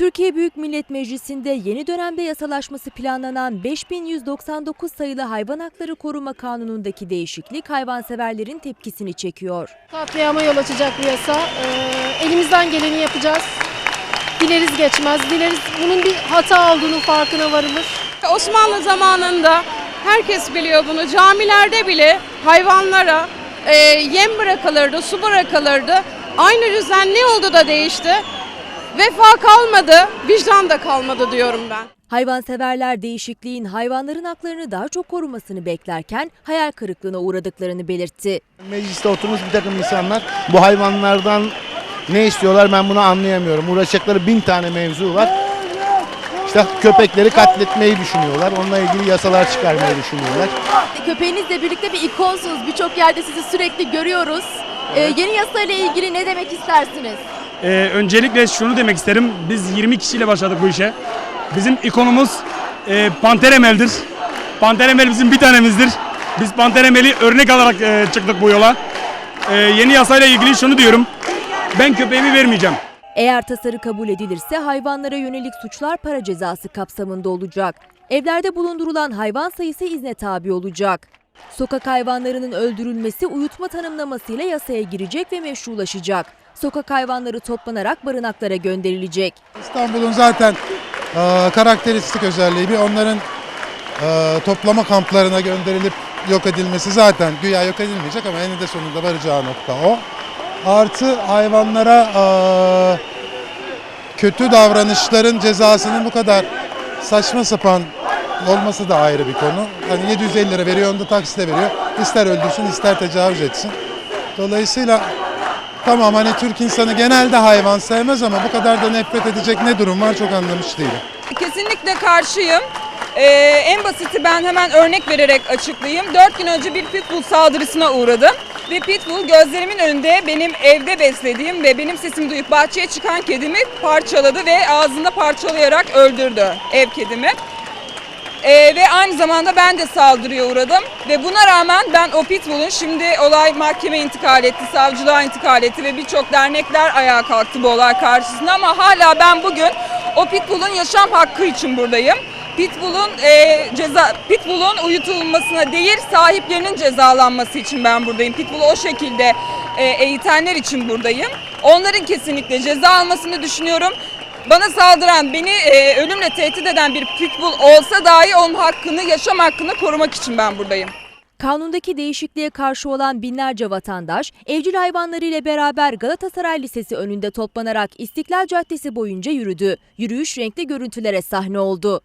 Türkiye Büyük Millet Meclisi'nde yeni dönemde yasalaşması planlanan 5199 sayılı Hayvan Hakları Koruma Kanunu'ndaki değişiklik hayvanseverlerin tepkisini çekiyor. Katliama yol açacak bu yasa. Ee, elimizden geleni yapacağız. Dileriz geçmez. Dileriz bunun bir hata olduğunu farkına varılır. Osmanlı zamanında herkes biliyor bunu. Camilerde bile hayvanlara e, yem bırakılırdı, su bırakılırdı. Aynı düzen ne oldu da değişti? Vefa kalmadı, vicdan da kalmadı diyorum ben. Hayvanseverler değişikliğin hayvanların haklarını daha çok korumasını beklerken hayal kırıklığına uğradıklarını belirtti. Mecliste oturmuş bir takım insanlar bu hayvanlardan ne istiyorlar ben bunu anlayamıyorum. Uğraşacakları bin tane mevzu var. İşte köpekleri katletmeyi düşünüyorlar. Onunla ilgili yasalar çıkarmayı düşünüyorlar. Köpeğinizle birlikte bir ikonsunuz. Birçok yerde sizi sürekli görüyoruz. Ee, yeni yasayla ilgili ne demek istersiniz? Ee, öncelikle şunu demek isterim. Biz 20 kişiyle başladık bu işe. Bizim ikonumuz e, Panter Emel'dir. Panter Emel bizim bir tanemizdir. Biz Panter Emel'i örnek alarak e, çıktık bu yola. E, yeni yasayla ilgili şunu diyorum. Ben köpeğimi vermeyeceğim. Eğer tasarı kabul edilirse hayvanlara yönelik suçlar para cezası kapsamında olacak. Evlerde bulundurulan hayvan sayısı izne tabi olacak. Sokak hayvanlarının öldürülmesi uyutma tanımlamasıyla yasaya girecek ve meşrulaşacak. Sokak hayvanları toplanarak barınaklara gönderilecek. İstanbul'un zaten e, karakteristik özelliği bir onların e, toplama kamplarına gönderilip yok edilmesi zaten güya yok edilmeyecek ama eninde sonunda varacağı nokta o. Artı hayvanlara e, kötü davranışların cezasının bu kadar saçma sapan olması da ayrı bir konu. Hani 750 lira veriyor, onu da taksitle veriyor. İster öldürsün, ister tecavüz etsin. Dolayısıyla Tamam hani Türk insanı genelde hayvan sevmez ama bu kadar da nefret edecek ne durum var çok anlamış değilim. Kesinlikle karşıyım. Ee, en basiti ben hemen örnek vererek açıklayayım. 4 gün önce bir pitbull saldırısına uğradım. Ve pitbull gözlerimin önünde benim evde beslediğim ve benim sesimi duyup bahçeye çıkan kedimi parçaladı ve ağzında parçalayarak öldürdü ev kedimi. Ee, ve aynı zamanda ben de saldırıya uğradım ve buna rağmen ben o pitbull'un şimdi olay mahkeme intikal etti, savcılığa intikal etti ve birçok dernekler ayağa kalktı bu olay karşısında ama hala ben bugün o pitbull'un yaşam hakkı için buradayım. Pitbull'un e, ceza pitbull'un uyutulmasına değil sahiplerinin cezalanması için ben buradayım. Pitbull'u o şekilde e, eğitenler için buradayım. Onların kesinlikle ceza almasını düşünüyorum. Bana saldıran, beni e, ölümle tehdit eden bir pitbull olsa dahi onun hakkını, yaşam hakkını korumak için ben buradayım. Kanundaki değişikliğe karşı olan binlerce vatandaş evcil hayvanları ile beraber Galatasaray Lisesi önünde toplanarak İstiklal Caddesi boyunca yürüdü. Yürüyüş renkli görüntülere sahne oldu.